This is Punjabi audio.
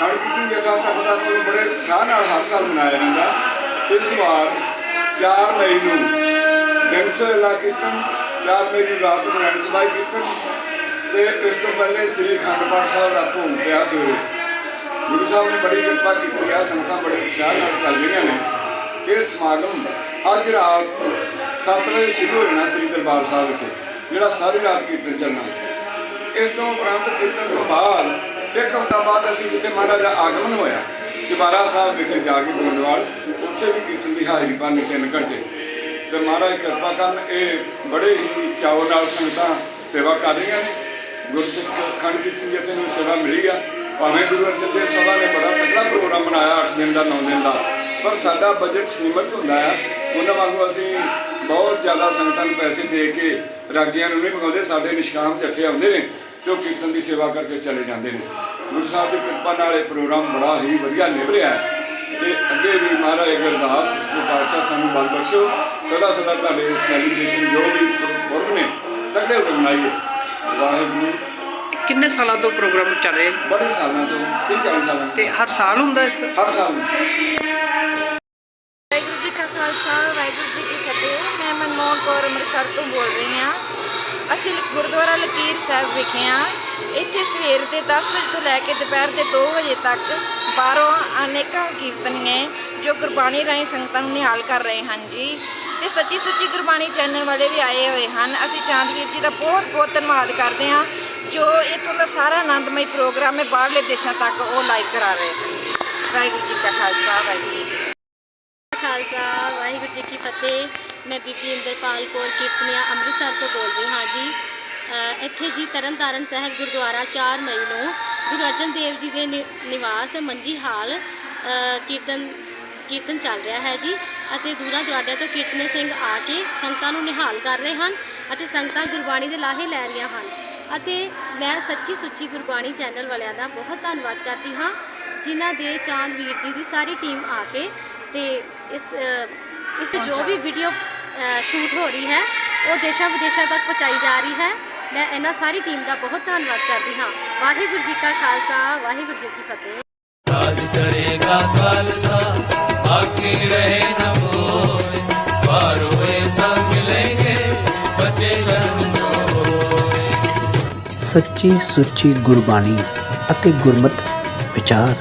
ਹਰਕੀ ਦੀ ਅਕਾਲ ਤੱਕ ਦਾ ਨੂੰ ਬੜੇ ਉਤਸ਼ਾਹ ਨਾਲ ਹਰ ਸਾਲ ਮਨਾਇਆ ਜਾਂਦਾ। ਇਸ ਵਾਰ 4 ਮਈ ਨੂੰ ਗੰਸਲਾ ਕੀਰਤਨ, ਚਾਰ ਮਈ ਨੂੰ ਰਾਤ ਨੂੰ ਰਣ ਸਭਾ ਕੀਰਤਨ ਤੇ ਇਸ ਤੋਂ ਪਹਿਲੇ ਸ੍ਰੀ ਅਖੰਡ ਪਾਠ ਸਾਹਿਬ ਦਾ ਭੋਗ ਪਿਆ ਸੀ ਗੁਰੂ ਸਾਹਿਬ ਨੇ ਬੜੀ ਕਿਰਪਾ ਕੀਤੀ ਆ ਸੰਗਤਾਂ ਬੜੇ ਉਤਸ਼ਾਹ ਨਾਲ ਚੱਲ ਰਹੀਆਂ ਨੇ। ਇਹ ਸਮਾਗਮ ਅੱਜ ਰਾਤ 7 ਵਜੇ ਸ਼ੁਰੂ ਹੋ ਜਾਣਾ ਸ੍ਰੀ ਦਰਬਾਰ ਸਾਹਿਬ ਵਿਖੇ, ਜਿਹੜਾ ਸਾਰੀ ਰਾਤ ਕੀਰਤਨ ਚੱਲਣਾ। ਇਸ ਤੋਂ ਉਪਰੰਤ ਕੀਰਤਨ ਤੋਂ ਬਾਅਦ ਇੱਕ ਹਫ਼ਤਾ ਬਾਅਦ ਅਸੀਂ ਜਿੱਥੇ ਮਹਾਰਾਜ ਦਾ ਆਗਮਨ ਹੋਇਆ, ਚੁਬਾਰਾ ਸਾਹਿਬ ਵਿਖੇ ਜਾ ਕੇ ਗੋਂਦਵਾਲ ਉੱਥੇ ਵੀ ਕੀਰਤਨ ਦੀ ਹਾਜ਼ਰੀ ਭਰਨੀ ਤਿੰਨ ਘੰਟੇ। ਤੇ ਮਹਾਰਾਜ ਕਿਰਪਾ ਕਰਨ, ਇਹ ਬੜੇ ਹੀ ਚਾਅ ਨਾਲ ਸੰਗਤਾਂ ਸੇਵਾ ਕਰ ਰਹੀਆਂ ਨੇ। ਗੁਰਸਿੱਖ ਖੰਡ ਕੀਰਤਨ ਜਿੱਥੇ ਨੂੰ ਸੇਵਾ ਮਿਲੀ ਆ। ਭਾਵੇਂ ਗੁਰੂ ਅਰਜਨ ਦੇਵ ਸਭਾ ਨੇ ਬੜਾ ਤਕੜਾ ਪ੍ਰੋਗਰਾਮ ਬਣਾਇਆ 8 ਦਿਨ ਦਾ 9 ਦਿਨ ਦਾ। ਪਰ ਸਾਡਾ ਬਜਟ ਸੀਮਤ ਹੁੰਦਾ ਆ। ਉਹਨਾਂ ਵਾਂਗੂ ਅਸੀਂ ਬਹੁਤ ਜ਼ਿਆਦਾ ਸੰਗਤਾਂ ਨੂੰ ਪੈਸੇ ਦੇ ਕੇ ਰਾਗੀਆਂ ਨੂੰ ਨਹੀਂ ਮੰਗਾਉਂਦੇ ਸਾਡੇ ਨਿਸ਼ਕਾਮ ਜਥੇ ਆਉਂਦੇ ਨੇ। ਤੇ ਉਹ ਕੀਰਤਨ ਦੀ ਸੇਵਾ ਕਰਕੇ ਚਲੇ ਜਾਂਦੇ ਨੇ। ਗੁਰੂ ਸਾਹਿਬ ਦੀ ਕਿਰਪਾ ਨਾਲ ਇਹ ਪ੍ਰੋਗਰਾਮ ਬੜਾ ਹੀ ਵਧੀਆ ਨਿਭ ਰਿਹਾ ਹੈ। ਤੇ ਅੱਗੇ ਵੀ ਮਹਾਰਾਜ ਗੁਰਦਾਸ ਸੱਚੇ ਪਾਤਸ਼ਾਹ ਸਾਨੂੰ ਬਲ ਬਖਸ਼ੋ ਸਦਾ ਸਦਾ ਤੁਹਾਡੇ ਸੈਲੀਬ੍ਰੇਸ਼ਨ ਜੋ ਵੀ ਪੁਰਬ ਨੇ ਤਕੜੇ ਹੋ ਮਨਾਈਏ। ਵਾਹਿਗੁਰੂ। ਕਿੰਨੇ ਸਾਲਾਂ ਤੋਂ ਪ੍ਰੋਗਰਾਮ ਚੱਲ ਰਿਹਾ ਹੈ? ਬੜੇ ਸਾਲਾਂ ਤੋਂ 30 40 ਸਾਲਾਂ ਤੋਂ। ਤੇ ਹਰ ਸਾਲ ਹੁੰਦਾ ਇਸ? ਹਰ ਸਾਲ। ਵਾਹਿਗੁਰੂ ਜੀ ਕਾ ਖਾਲਸਾ ਵਾਹਿਗੁਰੂ ਜੀ ਕੀ ਫਤਿਹ। ਮੈਂ ਮਨਮੋਹਨ ਕੌਰ ਅੰਮ੍ਰਿਤਸਰ ਤੋਂ ਬੋਲ ਅਸੀਂ ਗੁਰਦੁਆਰਾ ਲਕੀਰ ਸਾਹਿਬ ਵਿਖੇ ਹਾਂ। ਇੱਥੇ ਸਵੇਰ ਦੇ 10 ਵਜੇ ਤੋਂ ਲੈ ਕੇ ਦੁਪਹਿਰ ਦੇ 2 ਵਜੇ ਤੱਕ ਬਾਹਰੋਂ ਅਨੇਕਾਂ ਕੀਰਤਨੀਏ ਜੋ ਗੁਰਬਾਣੀ ਰਾਹੀਂ ਸੰਗਤਾਂ ਨੂੰ ਨਿਹਾਲ ਕਰ ਰਹੇ ਹਨ ਜੀ। ਤੇ ਸੱਚੀ ਸੁੱਚੀ ਗੁਰਬਾਣੀ ਚੈਨਲ ਵਾਲੇ ਵੀ ਆਏ ਹੋਏ ਹਨ। ਅਸੀਂ ਚਾਂਦਵੀਰ ਜੀ ਦਾ ਬਹੁਤ ਬਹੁਤ ਧੰਨਵਾਦ ਕਰਦੇ ਹਾਂ, ਜੋ ਇੱਥੋਂ ਦਾ ਸਾਰਾ ਆਨੰਦਮਈ ਪ੍ਰੋਗਰਾਮ ਹੈ, ਬਾਹਰਲੇ ਦੇਸ਼ਾਂ ਤੱਕ ਉਹ ਲਾਈਵ ਕਰਾ ਰਹੇ ਹਨ। ਵਾਹਿਗੁਰੂ ਜੀ ਕਾ ਖਾਲਸਾ, ਵਾਹਿਗੁਰੂ ਜੀ ਖਾਲਸਾ, ਵਾਹਿਗੁਰੂ ਜੀ ਕੀ ਫਤਿਹ। ਮੈਂ ਬੀਬੀ ਇੰਦਰਪਾਲ ਕੌਰ ਕੀਰਤਨੀਆ ਅੰਮ੍ਰਿਤਸਰ ਤੋਂ ਬੋਲ ਰਹੀ ਹਾਂ ਜੀ। ਇੱਥੇ ਜੀ ਤਰਨਤਾਰਨ ਸਾਹਿਬ ਗੁਰਦੁਆਰਾ 4 ਮਈ ਨੂੰ ਗੁਰੂ ਅਰਜਨ ਦੇਵ ਜੀ ਦੇ ਨਿ- ਨਿਵਾਸ ਮੰਜੀ ਹਾਲ ਕੀਰਤਨ ਕੀਰਤਨ ਚੱਲ ਰਿਹਾ ਹੈ ਜੀ ਅਤੇ ਦੂਰਾਂ ਦੁਰਾਡਿਆਂ ਤੋਂ ਕੀਰਤਨੀ ਸਿੰਘ ਆ ਕੇ ਸੰਗਤਾਂ ਨੂੰ ਨਿਹਾਲ ਕਰ ਰਹੇ ਹਨ ਅਤੇ ਸੰਗਤਾਂ ਗੁਰਬਾਣੀ ਦੇ ਲਾਹੇ ਲੈ ਰਹੀਆਂ ਹਨ। ਅਤੇ ਮੈਂ ਸੱਚੀ ਸੁੱਚੀ ਗੁਰਬਾਣੀ ਚੈਨਲ ਵਾਲਿਆਂ ਦਾ ਬਹੁਤ ਧੰਨਵਾਦ ਕਰਦੀ ਹਾਂ, ਜਿਨ੍ਹਾਂ ਦੇ ਚਾਂਦ ਵੀਰ ਜੀ ਦੀ ਸਾਰੀ ਟੀਮ ਆ ਕੇ ਤੇ ਇਸ ਇਸ ਜੋ ਵੀ ਵੀਡੀਓ ਸ਼ੂਟ ਹੋ ਰਹੀ ਹੈ ਉਹ ਦੇਸ਼ਾਂ ਵਿਦੇਸ਼ਾਂ ਤੱਕ ਪਹੁੰਚਾਈ ਜਾ ਰਹੀ ਹੈ। ਮੈਂ ਇਹਨਾਂ ਸਾਰੀ ਟੀਮ ਦਾ ਬਹੁਤ ਧੰਨਵਾਦ ਕਰਦੀ ਹਾਂ। ਵਾਹਿਗੁਰੂ ਜੀ ਕਾ ਖਾਲਸਾ ਵਾਹਿਗੁਰੂ ਜੀ ਕੀ ਫਤਿਹ। ਰਾਜ ਕਰੇਗਾ ਖਾਲਸਾ ਬਾਕੀ ਰਹੇ ਨਾ ਕੋਈ। ਵਾਰੋ ਐਸਾ ਮਿਲेंगे ਬੱਚੇ ਜਨਮ ਹੋਏ। ਸੱਚੀ ਸੁੱਚੀ ਗੁਰਬਾਣੀ ਅਤੇ ਗੁਰਮਤ ਵਿਚਾਰ।